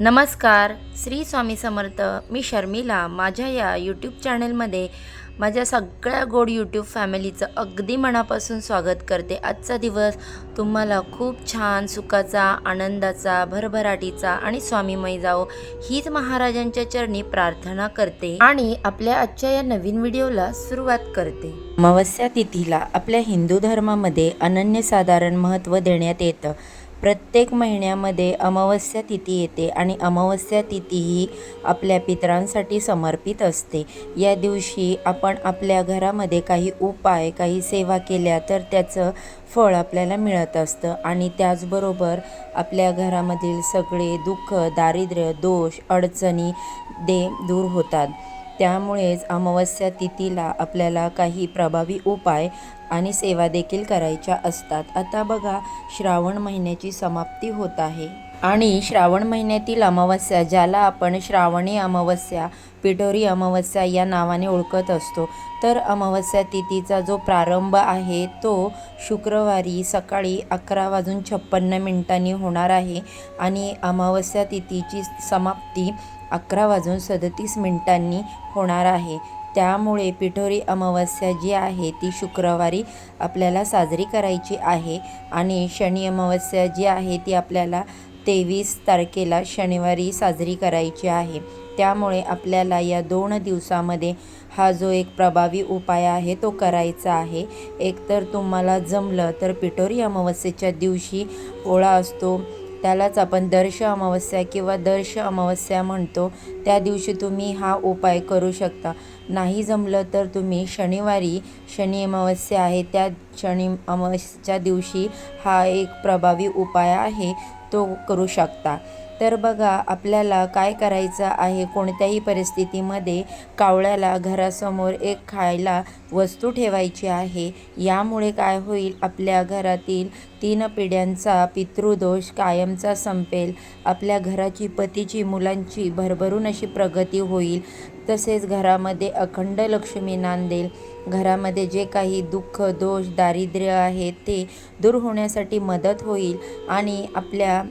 नमस्कार श्री स्वामी समर्थ. मी शर्मिला. माझ्या या यूट्यूब चॅनलमध्ये माझ्या सगळ्या गोड यूट्यूब फॅमिलीचं अगदी मनापासून स्वागत करते. आजचा दिवस तुम्हाला खूप छान सुखाचा आनंदाचा भरभराटीचा आणि स्वामीमय जाओ हीच महाराजांच्या चरणी प्रार्थना करते आणि आपल्या आजच्या या नवीन व्हिडिओला सुरुवात करते. अमावस्या तिथीला आपल्या हिंदू धर्मामध्ये अनन्यसाधारण महत्त्व देण्यात येतं. प्रत्येक महिन्यामध्ये अमावस्या तिथी येते आणि अमावस्या तिथी ही आपल्या पितरांसाठी समर्पित असते. या दिवशी आपण आपल्या घरामध्ये काही उपाय काही सेवा केल्या तर त्याचं फळ आपल्याला मिळत असतं आणि त्याचबरोबर आपल्या घरामधील सगळे दुःख दारिद्र्य दोष अडचणी दे दूर होतात. त्यामुळेच अमावस्या तिथीला आपल्याला काही प्रभावी उपाय आणि सेवा देखील करायच्या असतात. आता बघा श्रावण महिन्याची समाप्ती होत आहे. आणि श्रावण महिन्यातील अमावस्या ज्याला आपण श्रावणी अमावस्या पिठोरी अमावस्या या नावाने ओळखत असतो तर अमावस्या तिथीचा जो प्रारंभ आहे तो शुक्रवारी सकाळी अकरा वाजून छप्पन्न मिनिटांनी होणार आहे. आणि अमावस्या तिथीची समाप्ती अकरा वाजून सदतीस मिनिटांनी होणार आहे. त्यामुळे पिठोरी अमावस्या जी आहे ती शुक्रवारी आपल्याला साजरी करायची आहे आणि शनी अमावस्या जी आहे ती आपल्याला तेवीस तारखेला शनिवारी साजरी करायची आहे. त्यामुळे आपल्याला या दोन दिवसामध्ये हा जो एक प्रभावी उपाय आहे तो करायचा आहे. एकतर तुम्हाला जमलं तर पिठोरी अमावस्येच्या दिवशी पोळा असतो त्यालाच आपण दर्श अमावस्या किंवा दर्श अमावस्या म्हणतो. त्या दिवशी तुम्ही हा उपाय करू शकता. नाही जमलं तर तुम्ही शनिवारी शनी अमावस्या आहे. त्या शनी अमावस्याच्या दिवशी हा एक प्रभावी उपाय आहे. तो करू शकता. तर बघा आपल्याला काय करायचं आहे कोणत्याही परिस्थितीमध्ये कावळ्याला घरासमोर एक खायला वस्तू ठेवायची आहे. यामुळे काय होईल? आपल्या घरातील तीन पिढ्यांचा पितृदोष कायमचा संपेल. आपल्या घराची पतीची मुलांची भरभरून अशी प्रगती होईल. तसेच घरामध्ये अखंड लक्ष्मी नांदेल. घरामध्ये जे काही दुःख दोष दारिद्र्य आहे ते दूर होण्यासाठी मदत होईल आणि आपल्या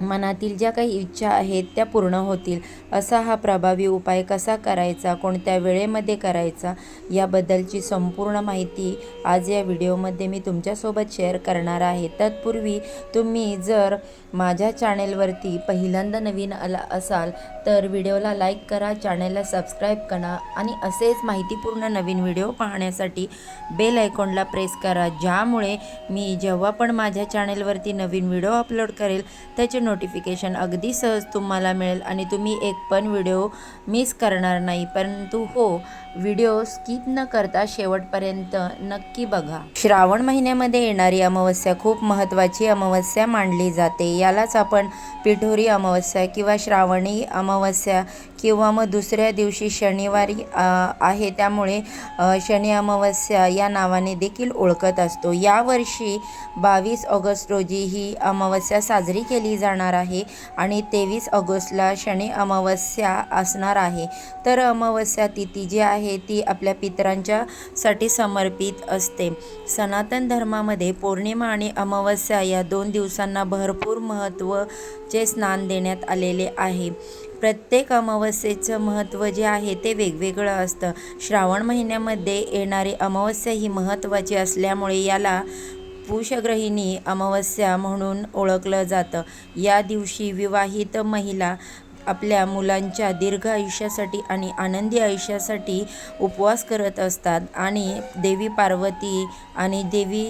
मनातील ज्या काही इच्छा आहेत त्या पूर्ण होतील. असा हा प्रभावी उपाय कसा करायचा? कोणत्या वेळेमध्ये करायचा? याबद्दलची संपूर्ण माहिती आज या व्हिडिओमध्ये मी तुमच्यासोबत शेअर करणार आहे. तत्पूर्वी तुम्ही जर माझ्या चॅनेलवरती पहिल्यांदा नवीन आला असाल तर व्हिडिओला लाईक करा चॅनेलला सबस्क्राईब करा आणि असेच माहितीपूर्ण नवीन व्हिडिओ पाहण्यासाठी बेल आयकॉनला प्रेस करा. ज्यामुळे मी जेव्हा पण माझ्या चॅनेलवरती नवीन व्हिडिओ अपलोड करेल त्याचे नोटिफिकेशन अगदी सहज तुम्हाला मिळेल आणि तुम्ही एक पण व्हिडिओ मिस करणार नाही. परंतु हो व्हिडिओ स्किप न करता शेवटपर्यंत नक्की बघा. श्रावण महिन्यामध्ये येणारी अमावस्या खूप महत्त्वाची अमावस्या मानली जाते. यालाच आपण पिठोरी अमावस्या किंवा श्रावणी अमावस्या किंवा मग दुसऱ्या दिवशी शनिवारी आहे. त्यामुळे शनी अमावस्या या नावाने देखील ओळखत असतो. यावर्षी बावीस ऑगस्ट रोजी ही अमावस्या साजरी केली जाणार आहे आणि तेवीस ऑगस्टला शनी अमावस्या असणार आहे. तर अमावस्या तिथी जी आहे ती आपल्या पितरांच्यासाठी समर्पित असते. सनातन धर्मामध्ये पौर्णिमा आणि अमावस्या या दोन दिवसांना भरपूर महत्त्वचे स्नान देण्यात आलेले आहे. प्रत्येक अमावस्येचं महत्त्व जे आहे ते वेगवेगळं असतं. श्रावण महिन्यामध्ये येणारी अमावस्या ही महत्त्वाची असल्यामुळे याला पुषग्रहिणी अमावस्या म्हणून ओळखलं जातं. या दिवशी विवाहित महिला आपल्या मुलांच्या दीर्घ आयुष्यासाठी आणि आनंदी आयुष्यासाठी उपवास करत असतात. आणि देवी पार्वती आणि देवी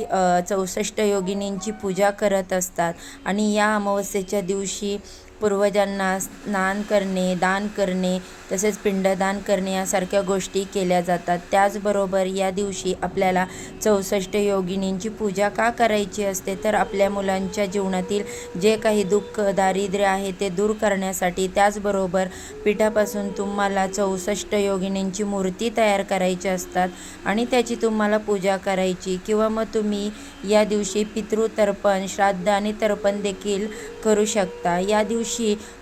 चौसष्ट योगिनींची पूजा करत असतात. आणि या अमावस्येच्या दिवशी पूर्वजांना स्नान करणे दान करणे तसेच पिंडदान करणे यासारख्या गोष्टी केल्या जातात. त्याचबरोबर या दिवशी आपल्याला चौसष्ट योगिनींची पूजा का करायची असते? तर आपल्या मुलांच्या जीवनातील जे काही दुःख दारिद्र्य आहे ते दूर करण्यासाठी त्याचबरोबर पिठापासून तुम्हाला चौसष्ट योगिनींची मूर्ती तयार करायची असतात आणि त्याची तुम्हाला पूजा करायची. किंवा मग तुम्ही या दिवशी पितृतर्पण श्राद्ध आणि तर्पण देखील करू शकता. या दिवशी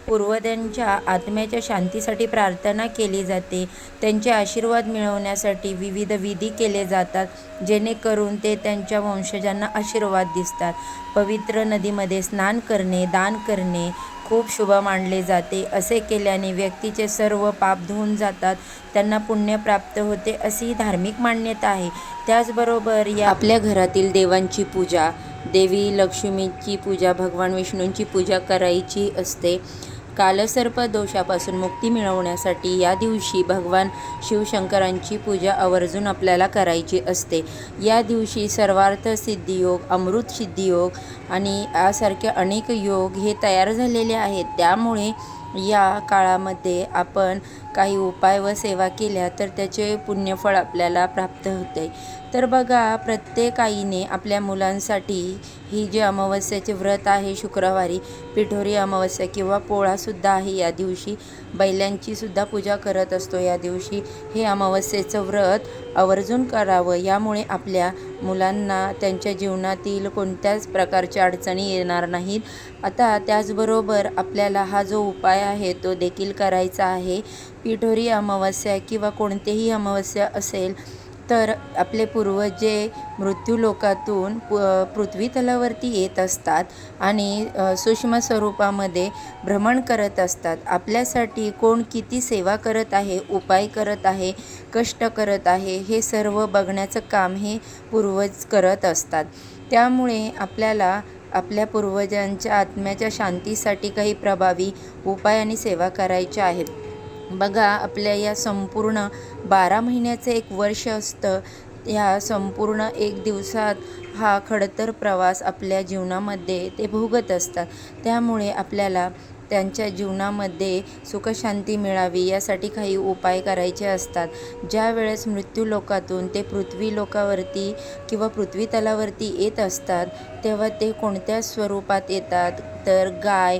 पूर्वजांच्या आत्म्याच्या शांतीसाठी प्रार्थना केली जाते. त्यांचे आशीर्वाद मिळवण्यासाठी विविध विधी केले जातात जेणेकरून ते त्यांच्या वंशजांना आशीर्वाद दिसतात. पवित्र नदीमध्ये स्नान करणे दान करणे खूप शुभ मानले जाते. असे केल्याने व्यक्तीचे सर्व पाप धुवून जातात त्यांना पुण्य प्राप्त होते अशी धार्मिक मान्यता आहे. त्याचबरोबर या आपल्या घरातील देवांची पूजा देवी लक्ष्मीची पूजा भगवान विष्णूंची पूजा करायची असते. कालसर्प दोषापासून मुक्ती मिळवण्यासाठी या दिवशी भगवान शिवशंकरांची पूजा आवर्जून आपल्याला करायची असते. या दिवशी सर्वार्थ सिद्धियोग अमृत सिद्धियोग आणि यासारखे अनेक योग हे तयार झालेले आहेत. त्यामुळे या काळामध्ये आपण काही उपाय व सेवा केल्या तर त्याचे पुण्यफळ आपल्याला प्राप्त होते. तर बघा प्रत्येक आईने आपल्या मुलांसाठी ही जे अमावस्याचे व्रत आहे शुक्रवारी पिठोरी अमावस्या किंवा पोळासुद्धा आहे या दिवशी बैलांचीसुद्धा पूजा करत असतो. या दिवशी हे अमावस्येचं व्रत आवर्जून करावं यामुळे आपल्या मुलांना त्यांच्या जीवनातील कोणत्याच प्रकारच्या अडचणी येणार नाहीत. आता त्याचबरोबर आपल्याला हा जो उपाय आहे तो देखील करायचा आहे. पिठोरी अमावस्या किंवा कोणतेही अमावस्या असेल तर आपले पूर्वज जे मृत्यूलोकातून प पृथ्वी तलावरती येत असतात आणि सूक्ष्म स्वरूपामध्ये भ्रमण करत असतात. आपल्यासाठी कोण किती सेवा करत आहे उपाय करत आहे कष्ट करत आहे हे सर्व बघण्याचं काम हे पूर्वज करत असतात. त्यामुळे आपल्याला आपल्या पूर्वजांच्या आत्म्याच्या शांतीसाठी काही प्रभावी उपाय आणि सेवा करायच्या आहेत. बघा आपल्या या संपूर्ण बारा महिन्याचं एक वर्ष असतं. ह्या संपूर्ण एक दिवसात हा खडतर प्रवास आपल्या जीवनामध्ये ते भोगत असतात. त्यामुळे आपल्याला त्यांच्या जीवनामध्ये सुखशांती मिळावी यासाठी काही उपाय करायचे असतात. ज्या वेळेस मृत्यू लोकातून ते पृथ्वी लोकावरती किंवा पृथ्वी तलावरती येत असतात तेव्हा ते कोणत्या स्वरूपात येतात? तर गाय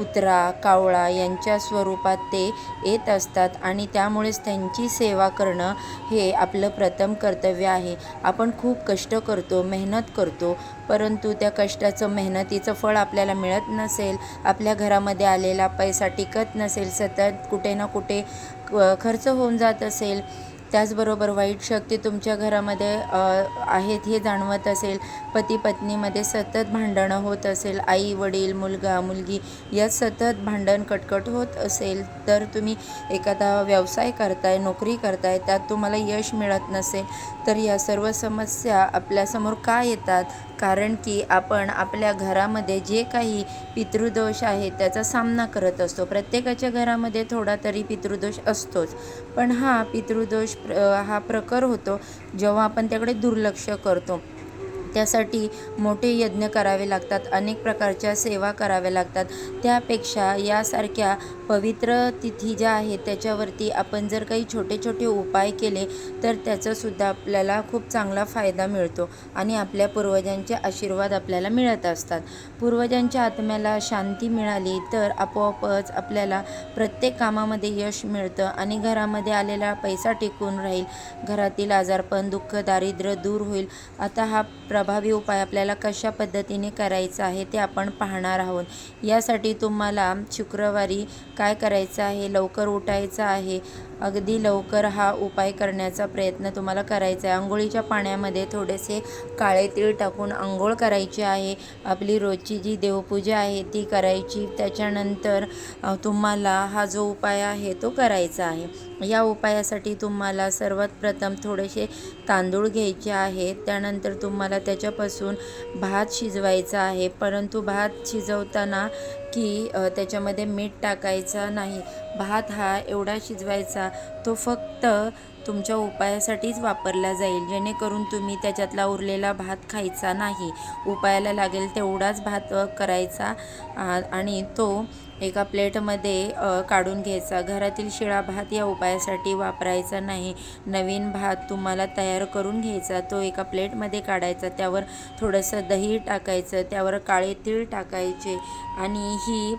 कुत्रा कावळा यांच्या स्वरूपात ते येत असतात आणि त्यामुळेच त्यांची सेवा करणं हे आपलं प्रथम कर्तव्य आहे. आपण खूप कष्ट करतो मेहनत करतो परंतु त्या कष्टाचं मेहनतीचं फळ आपल्याला मिळत नसेल आपल्या घरामध्ये आलेला पैसा टिकत नसेल सतत कुठे ना कुठे क- खर्च होऊन जात असेल त्याचबरोबर वाईट शक्ती तुमच्या घरामध्ये आहेत हे जाणवत असेल. पती पत्नीमध्ये सतत भांडणं होत असेल. आई वडील मुलगा मुलगी यात सतत भांडण कटकट होत असेल. तर तुम्ही एखादा व्यवसाय करताय नोकरी करताय त्यात तुम्हाला यश मिळत नसेल. तर या सर्व समस्या आपल्यासमोर का येतात? कारण की आपण आपल्या घरामध्ये जे काही पितृदोष आहे त्याचा सामना करत असतो. प्रत्येकाच्या घरामध्ये थोडा तरी पितृदोष असतोच. पण हा पितृदोष प्र हा प्रकर होतो जेव्हा आपण त्याकडे दुर्लक्ष करतो. त्यासाठी मोठे यज्ञ करावे लागतात अनेक प्रकारच्या सेवा कराव्या लागतात. त्यापेक्षा यासारख्या पवित्र तिथी ज्या आहेत त्याच्यावरती आपण जर काही छोटे छोटे उपाय केले तर त्याचासुद्धा आपल्याला खूप चांगला फायदा मिळतो आणि आपल्या पूर्वजांचे आशीर्वाद आपल्याला मिळत असतात. पूर्वजांच्या आत्म्याला शांती मिळाली तर आपोआपच आपल्याला प्रत्येक कामामध्ये यश मिळतं आणि घरामध्ये आलेला पैसा टिकून राहील. घरातील आजारपण दुःख दारिद्र्य दूर होईल. आता हा प्रभावी उपाय आपल्याला कशा पद्धतीने करायचा आहे ते आपण पाहणार आहोत. यासाठी तुम्हाला शुक्रवारी काय करायचं आहे? लवकर उठायचं आहे? अगदी लवकर हा उपाय करण्याचा प्रयत्न तुम्हाला करायचा आहे. आंघोळीच्या पाण्यामध्ये थोडेसे काळे तीळ टाकून आंघोळ करायची आहे. आपली रोजची जी देवपूजा आहे ती करायची. त्याच्यानंतर तुम्हाला हा जो उपाय आहे तो करायचा आहे. या उपायासाठी तुम्हाला सर्वात प्रथम थोडेसे तांदूळ घ्यायचे आहेत त्यानंतर तुम्हाला त्याच्यापासून भात शिजवायचा आहे. परंतु भात शिजवताना की त्याच्यामध्ये मीठ टाकायचा नाही. भात हा एवढा शिजवायचा तो फक्त तुमच्या उपायासाठीच वापरला जाईल. जेणेकरून तुम्ही त्याच्यातला उरलेला भात खायचा नाही. उपायाला लागेल तेवढाच भात करायचा आणि तो एका प्लेटमध्ये काढून घ्यायचा. घरातील शिळा भात या उपायासाठी वापरायचा नाही. नवीन भात तुम्हाला तयार करून घ्यायचा. तो एका प्लेटमध्ये काढायचा. त्यावर थोडंसं दही टाकायचं. त्यावर काळे तीळ टाकायचे आणि ही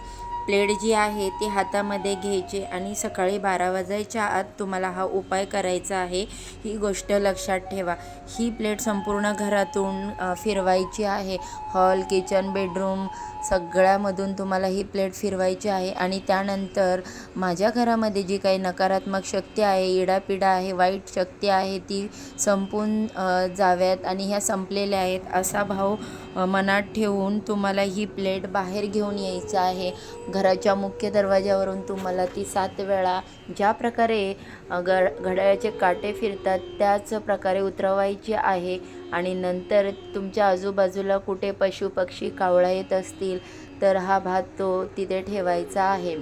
प्लेट जी आहे ती हातामध्ये घ्यायची आणि सकाळी बारा वाजायच्या आत तुम्हाला हा उपाय करायचा आहे. ही गोष्ट लक्षात ठेवा. ही प्लेट संपूर्ण घरातून फिरवायची आहे. हॉल किचन बेडरूम सगळ्यामधून तुम्हाला ही प्लेट फिरवायची आहे आणि त्यानंतर माझ्या घरामध्ये जी काही नकारात्मक शक्ती आहे इडापिडा आहे वाईट शक्ती आहे ती संपून जाव्यात आणि ह्या संपलेल्या आहेत असा भाव मनात ठेवून तुम्हाला ही प्लेट बाहेर घेऊन यायचं आहे. घराच्या मुख्य दरवाज्यावरून तुम्हाला ती सात वेळा ज्या प्रकारे गड घड्याळाचे काटे फिरतात त्याच प्रकारे उतरवायची आहे. आणि नंतर तुमच्या आजूबाजूला कुठे पशुपक्षी कावळा येत असतील तर हा भात तो तिथे ठेवायचा आहे.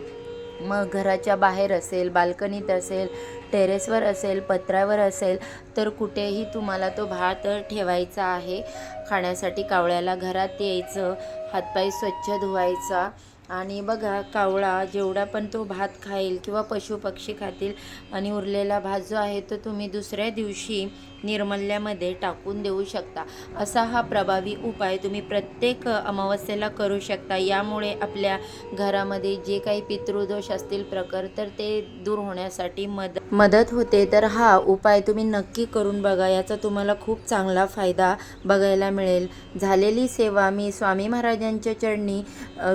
मग घराच्या बाहेर असेल बाल्कनीत असेल टेरेसवर असेल पत्र्यावर असेल तर कुठेही तुम्हाला तो भात ठेवायचा आहे. खाण्यासाठी कावळ्याला घरात यायचं हातपाय स्वच्छ धुवायचा. आणि बघा कावळा जेवढा पण तो भात खाईल किंवा पशुपक्षी खातील आणि उरलेला भात जो आहे तो तुम्ही दुसऱ्या दिवशी निर्मल्यामध्ये टाकून देऊ शकता. असा हा प्रभावी उपाय तुम्ही प्रत्येक अमावस्येला करू शकता. यामुळे आपल्या घरामध्ये जे काही पितृदोष असतील प्रकार तर ते दूर होण्यासाठी मद मदत होते. तर हा उपाय तुम्ही नक्की करून बघा. याचा तुम्हाला खूप चांगला फायदा बघायला मिळेल. झालेली सेवा मी स्वामी महाराजांच्या चरणी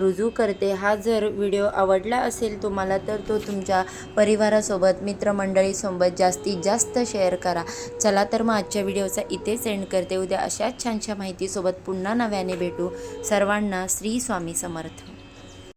रुजू करते. करते हा जर व्हिडिओ आवडला असेल तुम्हाला तर तो तुमच्या परिवारासोबत मित्रमंडळीसोबत जास्तीत जास्त शेअर करा. चला तर मग आजच्या व्हिडिओचा इथे सेंड करते. उद्या अशाच छानशा माहितीसोबत पुन्हा नव्याने भेटू. सर्वांना श्री स्वामी समर्थ.